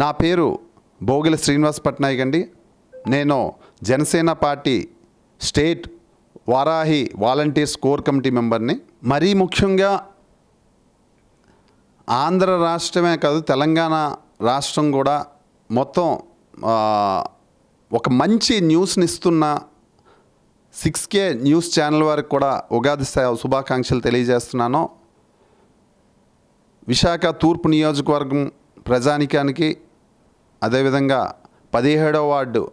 నా పేరు భోగిల శ్రీనివాస్ పట్నాయక్ అండి. నేను Janasena party state Varahi volunteers core committee మెంబర్ని. మరీ ముఖ్యంగా ఆంధ్ర రాష్ట్రమే కాదు తెలంగాణ రాష్ట్రం కూడా మొత్తం ఒక మంచి న్యూస్ని ఇస్తున్న సిక్స్ కే న్యూస్ ఛానల్ వారికి కూడా ఉగాది శుభాకాంక్షలు తెలియజేస్తున్నాను. విశాఖ తూర్పు నియోజకవర్గం ప్రజానికానికి అదేవిధంగా పదిహేడవ వార్డు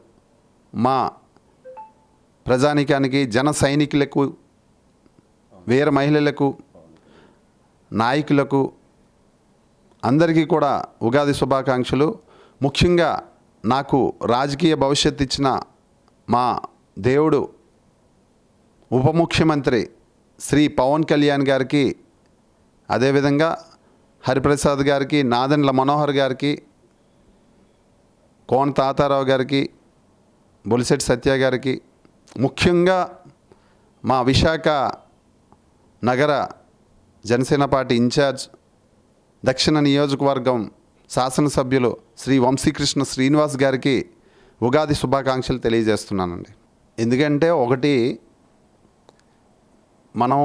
మా ప్రజానికానికి జన సైనికులకు వీర మహిళలకు నాయకులకు అందరికీ కూడా ఉగాది శుభాకాంక్షలు. ముఖ్యంగా నాకు రాజకీయ భవిష్యత్తు ఇచ్చిన మా దేవుడు ఉప ముఖ్యమంత్రి శ్రీ పవన్ కళ్యాణ్ గారికి అదేవిధంగా హరిప్రసాద్ గారికి నాదెండ్ల మనోహర్ గారికి కోన తాతారావు గారికి బొలిశెట్టి సత్య గారికి ముఖ్యంగా మా విశాఖ నగర జనసేన పార్టీ ఇన్ఛార్జ్ దక్షిణ నియోజకవర్గం శాసనసభ్యులు శ్రీ వంశీకృష్ణ శ్రీనివాస్ గారికి ఉగాది శుభాకాంక్షలు తెలియజేస్తున్నానండి. ఎందుకంటే ఒకటి మనం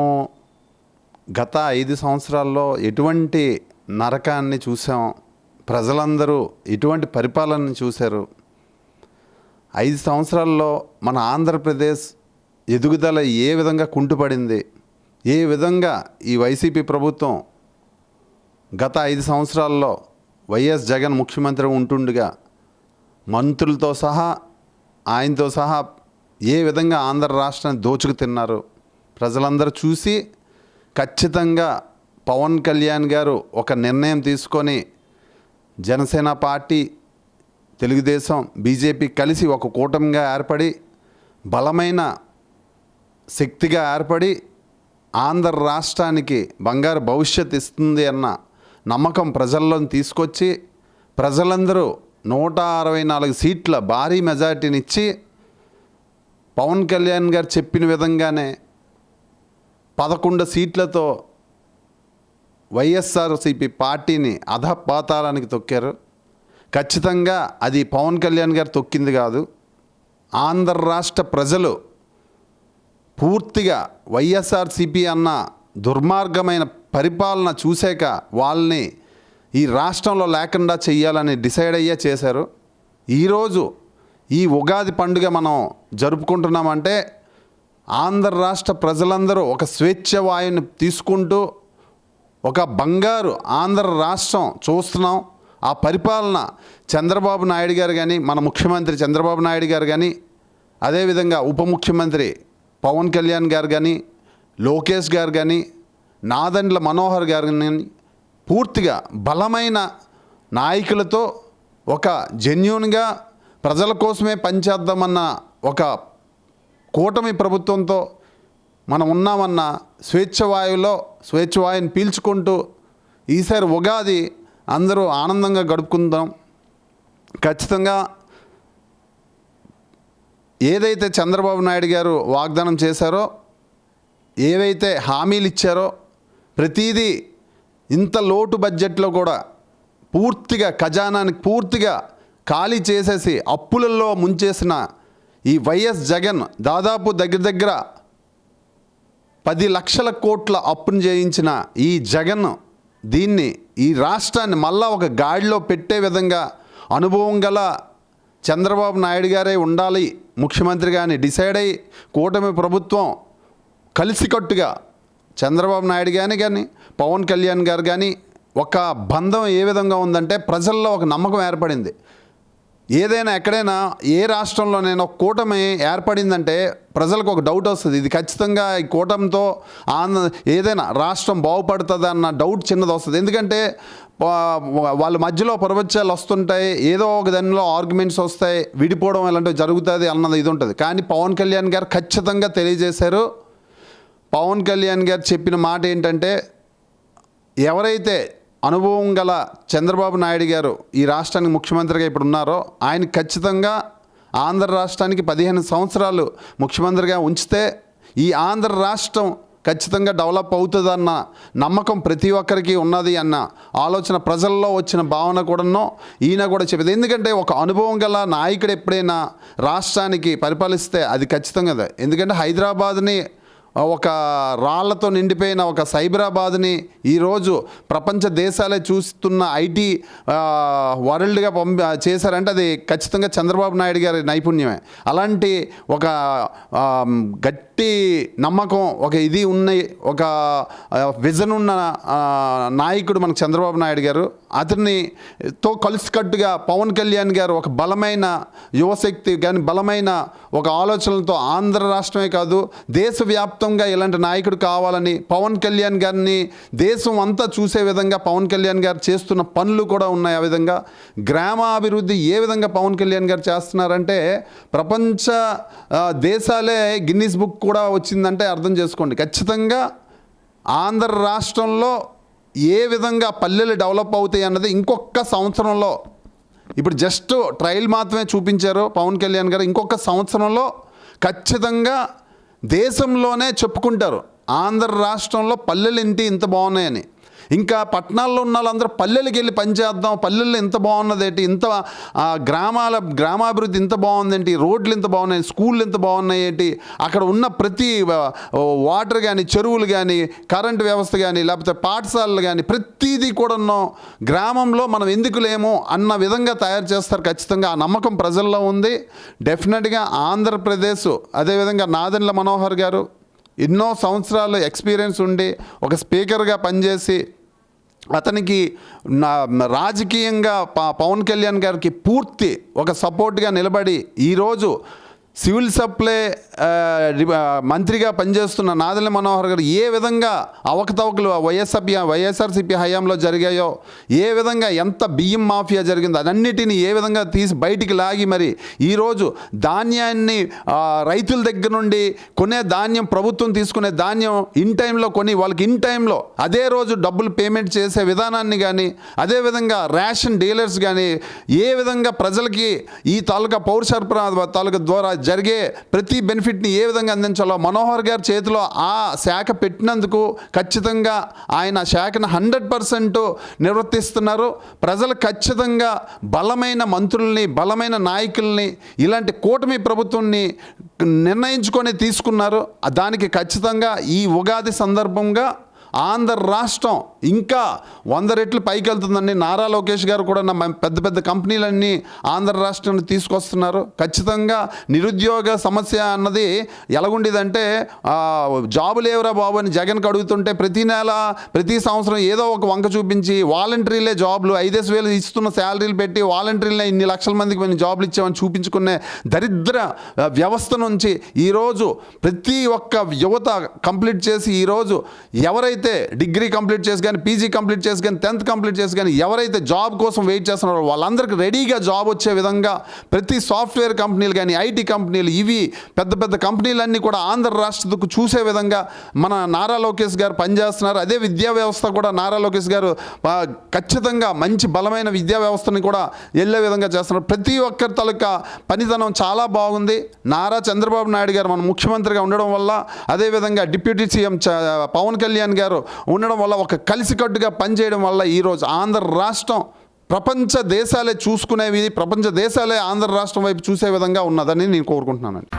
గత ఐదు సంవత్సరాల్లో ఎటువంటి నరకాన్ని చూసాం ప్రజలందరూ ఎటువంటి పరిపాలనను చూశారు. ఐదు సంవత్సరాల్లో మన ఆంధ్రప్రదేశ్ ఎదుగుదల ఏ విధంగా కుంటుపడింది ఏ విధంగా ఈ వైసీపీ ప్రభుత్వం గత ఐదు సంవత్సరాల్లో వైఎస్ జగన్ ముఖ్యమంత్రి ఉంటుండగా మంత్రులతో సహా ఆయనతో సహా ఏ విధంగా ఆంధ్ర రాష్ట్రాన్ని దోచుకు తిన్నారు ప్రజలందరూ చూసి ఖచ్చితంగా పవన్ కళ్యాణ్ గారు ఒక నిర్ణయం తీసుకొని జనసేన పార్టీ తెలుగుదేశం బీజేపీ కలిసి ఒక కూటమిగా ఏర్పడి బలమైన శక్తిగా ఏర్పడి ఆంధ్ర రాష్ట్రానికి బంగారు భవిష్యత్ ఇస్తుంది అన్న నమ్మకం ప్రజల్లో తీసుకొచ్చి ప్రజలందరూ నూట అరవై నాలుగు సీట్ల భారీ మెజార్టీనిచ్చి పవన్ కళ్యాణ్ గారు చెప్పిన విధంగానే పదకొండు సీట్లతో వైఎస్ఆర్సీపీ పార్టీని అధపాతాలానికి తొక్కారు. ఖచ్చితంగా అది పవన్ కళ్యాణ్ గారు తొక్కింది కాదు. ఆంధ్ర రాష్ట్ర ప్రజలు పూర్తిగా వైఎస్ఆర్సీపీ అన్న దుర్మార్గమైన పరిపాలన చూశాక వాళ్ళని ఈ రాష్ట్రంలో లేకుండా చెయ్యాలని డిసైడ్ అయ్యే చేశారు. ఈరోజు ఈ ఉగాది పండుగ మనం జరుపుకుంటున్నామంటే ఆంధ్ర రాష్ట్ర ప్రజలందరూ ఒక స్వేచ్ఛ వాయుని తీసుకుంటూ ఒక బంగారు ఆంధ్ర రాష్ట్రం చూస్తున్నాం. ఆ పరిపాలన చంద్రబాబు నాయుడు గారు కానీ మన ముఖ్యమంత్రి చంద్రబాబు నాయుడు గారు కానీ అదేవిధంగా ఉప ముఖ్యమంత్రి పవన్ కళ్యాణ్ గారు కానీ లోకేష్ గారు కానీ నాదండ్ల మనోహర్ గారు కానీ పూర్తిగా బలమైన నాయకులతో ఒక జెన్యున్గా ప్రజల కోసమే పనిచేద్దామన్న ఒక కూటమి ప్రభుత్వంతో మనం ఉన్నామన్న స్వేచ్ఛవాయువులో స్వేచ్ఛవాయుని స్వేచ్ఛ పీల్చుకుంటూ ఈసారి ఉగాది అందరూ ఆనందంగా గడుపుకుందాం. ఖచ్చితంగా ఏదైతే చంద్రబాబు నాయుడు గారు వాగ్దానం చేశారో ఏవైతే హామీలు ఇచ్చారో ప్రతిదీ ఇంత లోటు బడ్జెట్లో కూడా పూర్తిగా ఖజానాని పూర్తిగా ఖాళీ చేసేసి అప్పులలో ముంచేసిన ఈ వైఎస్ జగన్ దాదాపు దగ్గర దగ్గర పది లక్షల కోట్ల అప్పును చేయించిన ఈ జగన్ దీన్ని ఈ రాష్ట్రాన్ని మళ్ళా ఒక గాడిలో పెట్టే విధంగా అనుభవం గల చంద్రబాబు నాయుడు గారే ఉండాలి. ముఖ్యమంత్రి కానీ డిసైడ్ అయ్యి కూటమి ప్రభుత్వం కలిసికట్టుగా చంద్రబాబు నాయుడు కానీ కానీ పవన్ కళ్యాణ్ గారు కానీ ఒక బంధం ఏ విధంగా ఉందంటే ప్రజల్లో ఒక నమ్మకం ఏర్పడింది. ఏదైనా ఎక్కడైనా ఏ రాష్ట్రంలోనైనా ఒక కూటమి ఏర్పడిందంటే ప్రజలకు ఒక డౌట్ వస్తుంది. ఇది ఖచ్చితంగా ఈ కూటమితో ఆంధ్ర ఏదైనా రాష్ట్రం బాగుపడుతుంది అన్న డౌట్ చిన్నది వస్తుంది. ఎందుకంటే వాళ్ళ మధ్యలో ప్రపంచాలు వస్తుంటాయి. ఏదో ఒక దానిలో ఆర్గ్యుమెంట్స్ వస్తాయి. విడిపోవడం ఇలాంటివి జరుగుతుంది అన్నది ఇది ఉంటుంది. కానీ పవన్ కళ్యాణ్ గారు ఖచ్చితంగా తెలియజేశారు. పవన్ కళ్యాణ్ గారు చెప్పిన మాట ఏంటంటే ఎవరైతే అనుభవం గల చంద్రబాబు నాయుడు గారు ఈ రాష్ట్రానికి ముఖ్యమంత్రిగా ఇప్పుడు ఉన్నారో ఆయన ఖచ్చితంగా ఆంధ్ర రాష్ట్రానికి పదిహేను సంవత్సరాలు ముఖ్యమంత్రిగా ఉంచితే ఈ ఆంధ్ర రాష్ట్రం ఖచ్చితంగా డెవలప్ అవుతుందన్న నమ్మకం ప్రతి ఒక్కరికి ఉన్నది అన్న ఆలోచన ప్రజల్లో వచ్చిన భావన కూడానో ఈయన కూడా చెప్పేది. ఎందుకంటే ఒక అనుభవం గల నాయకుడు ఎప్పుడైనా రాష్ట్రానికి పరిపాలిస్తే అది ఖచ్చితంగా ఎందుకంటే హైదరాబాద్ని ఒక రాళ్ళతో నిండిపోయిన ఒక సైబరాబాద్ని ఈరోజు ప్రపంచ దేశాలే చూస్తున్న ఐటీ వరల్డ్గా పంపి చేశారంటే అది ఖచ్చితంగా చంద్రబాబు నాయుడు గారి నైపుణ్యమే. అలాంటి ఒక గట్టి నమ్మకం ఒక ఇది ఉన్న ఒక విజన్ ఉన్న నాయకుడు మనకు చంద్రబాబు నాయుడు గారు. అతన్ని తో కలిసికట్టుగా పవన్ కళ్యాణ్ గారు ఒక బలమైన యువశక్తి కానీ బలమైన ఒక ఆలోచనలతో ఆంధ్ర రాష్ట్రమే కాదు దేశవ్యాప్తంగా ఇలాంటి నాయకుడు కావాలని పవన్ కళ్యాణ్ గారిని దేశం అంతా చూసే విధంగా పవన్ కళ్యాణ్ గారు చేస్తున్న పనులు కూడా ఉన్నాయి. ఆ విధంగా గ్రామాభివృద్ధి ఏ విధంగా పవన్ కళ్యాణ్ గారు చేస్తున్నారంటే ప్రపంచ దేశాలే గిన్నీస్ బుక్ కూడా వచ్చిందంటే అర్థం చేసుకోండి. ఖచ్చితంగా ఆంధ్ర రాష్ట్రంలో ఏ విధంగా పల్లెలు డెవలప్ అవుతాయి అన్నది ఇంకొక సంవత్సరంలో ఇప్పుడు జస్ట్ ట్రయల్ మాత్రమే చూపించారు పవన్ కళ్యాణ్ గారు ఇంకొక సంవత్సరంలో ఖచ్చితంగా దేశంలోనే చెప్పుకుంటారు. ఆంధ్ర రాష్ట్రంలో పల్లెలు ఇంటి ఇంత బాగున్నాయని. ఇంకా పట్టణాల్లో ఉన్న వాళ్ళందరూ పల్లెలకి వెళ్ళి పనిచేద్దాం పల్లెల్లో ఇంత బాగున్నది ఏంటి ఇంత గ్రామాల గ్రామాభివృద్ధి ఇంత బాగుందేంటి రోడ్లు ఇంత బాగున్నాయి స్కూళ్ళు ఇంత బాగున్నాయి ఏంటి అక్కడ ఉన్న ప్రతి వాటర్ కానీ చెరువులు కానీ కరెంట్ వ్యవస్థ కానీ లేకపోతే పాఠశాలలు కానీ ప్రతిదీ కూడా ఉన్నాం గ్రామంలో మనం ఎందుకు లేము అన్న విధంగా తయారు చేస్తారు ఖచ్చితంగా. ఆ నమ్మకం ప్రజల్లో ఉంది. డెఫినెట్గా ఆంధ్రప్రదేశ్ అదేవిధంగా నాదెండ్ల మనోహర్ గారు ఎన్నో సంవత్సరాలు ఎక్స్పీరియన్స్ ఉండి ఒక స్పీకర్గా పనిచేసి అతనికి నా రాజకీయంగా ప- పవన్ కళ్యాణ్ గారికి పూర్తి ఒక సపోర్ట్గా నిలబడి ఈరోజు సివిల్ సప్లై మంత్రిగా పనిచేస్తున్న నాదల మనోహర్ గారు ఏ విధంగా అవకతవకలు వైఎస్ఆర్పి వైఎస్ఆర్సీపీ హయాంలో జరిగాయో ఏ విధంగా ఎంత బియ్యం మాఫియా జరిగిందో అన్నిటిని ఏ విధంగా తీసి బయటికి లాగి మరి ఈరోజు ధాన్యాన్ని రైతుల దగ్గర నుండి కొనే ధాన్యం ప్రభుత్వం తీసుకునే ధాన్యం ఇన్ టైంలో కొని వాళ్ళకి ఇన్ టైంలో అదే రోజు డబ్బులు పేమెంట్ చేసే విధానాన్ని కానీ అదేవిధంగా రేషన్ డీలర్స్ కానీ ఏ విధంగా ప్రజలకి ఈ తాలూకా పౌర సరఫరా తాలూకా ద్వారా జరిగే ప్రతి బెనిఫిట్ని ఏ విధంగా అందించాలో మనోహర్ గారి చేతిలో ఆ శాఖ పెట్టినందుకు ఖచ్చితంగా ఆయన శాఖను హండ్రెడ్ పర్సెంట్ నిర్వర్తిస్తున్నారు. ప్రజలు ఖచ్చితంగా బలమైన మంత్రుల్ని బలమైన నాయకుల్ని ఇలాంటి కూటమి ప్రభుత్వాన్ని నిర్ణయించుకొని తీసుకున్నారు. దానికి ఖచ్చితంగా ఈ ఉగాది సందర్భంగా ఆంధ్ర రాష్ట్రం ఇంకా వంద రెట్లు పైకి వెళ్తుందండి నారా లోకేష్ గారు కూడా నా పెద్ద పెద్ద కంపెనీలన్నీ ఆంధ్ర రాష్ట్రాన్ని తీసుకొస్తున్నారు. ఖచ్చితంగా నిరుద్యోగ సమస్య అన్నది ఎలాగుండేదంటే జాబు లేవురా బాబు అని జగన్కి అడుగుతుంటే ప్రతి నెల ప్రతి సంవత్సరం ఏదో ఒక వంక చూపించి వాలంటీర్లే జాబ్లు ఐదేసి వేలు ఇస్తున్న శాలరీలు పెట్టి వాలంటీర్లే ఇన్ని లక్షల మందికి మేము జాబ్లు ఇచ్చామని చూపించుకునే దరిద్ర వ్యవస్థ నుంచి ఈరోజు ప్రతి ఒక్క యువత కంప్లీట్ చేసి ఈరోజు ఎవరైతే డిగ్రీ కంప్లీట్ చేసి కానీ పీజీ కంప్లీట్ చేసి కానీ టెన్త్ కంప్లీట్ చేసి కానీ ఎవరైతే జాబ్ కోసం వెయిట్ చేస్తున్నారో వాళ్ళందరికీ రెడీగా జాబ్ వచ్చే విధంగా ప్రతి సాఫ్ట్వేర్ కంపెనీలు కానీ ఐటీ కంపెనీలు ఇవి పెద్ద పెద్ద కంపెనీలన్నీ కూడా ఆంధ్ర రాష్ట్రకు చూసే విధంగా మన నారా లోకేష్ గారు పనిచేస్తున్నారు. అదే విద్యా వ్యవస్థ కూడా నారా లోకేష్ గారు ఖచ్చితంగా మంచి బలమైన విద్యా వ్యవస్థని కూడా వెళ్ళే విధంగా చేస్తున్నారు. ప్రతి ఒక్కరి తాలూకా పనితనం చాలా బాగుంది. నారా చంద్రబాబు నాయుడు గారు మన ముఖ్యమంత్రిగా ఉండడం వల్ల అదేవిధంగా డిప్యూటీ సీఎం పవన్ కళ్యాణ్ గారు ఉండడం వల్ల ఒక కలిసికట్టుగా పనిచేయడం వల్ల ఈరోజు ఆంధ్ర రాష్ట్రం ప్రపంచ దేశాలే చూసుకునేవి ప్రపంచ దేశాలే ఆంధ్ర రాష్ట్రం వైపు చూసే విధంగా ఉన్నదని నేను కోరుకుంటున్నానండి.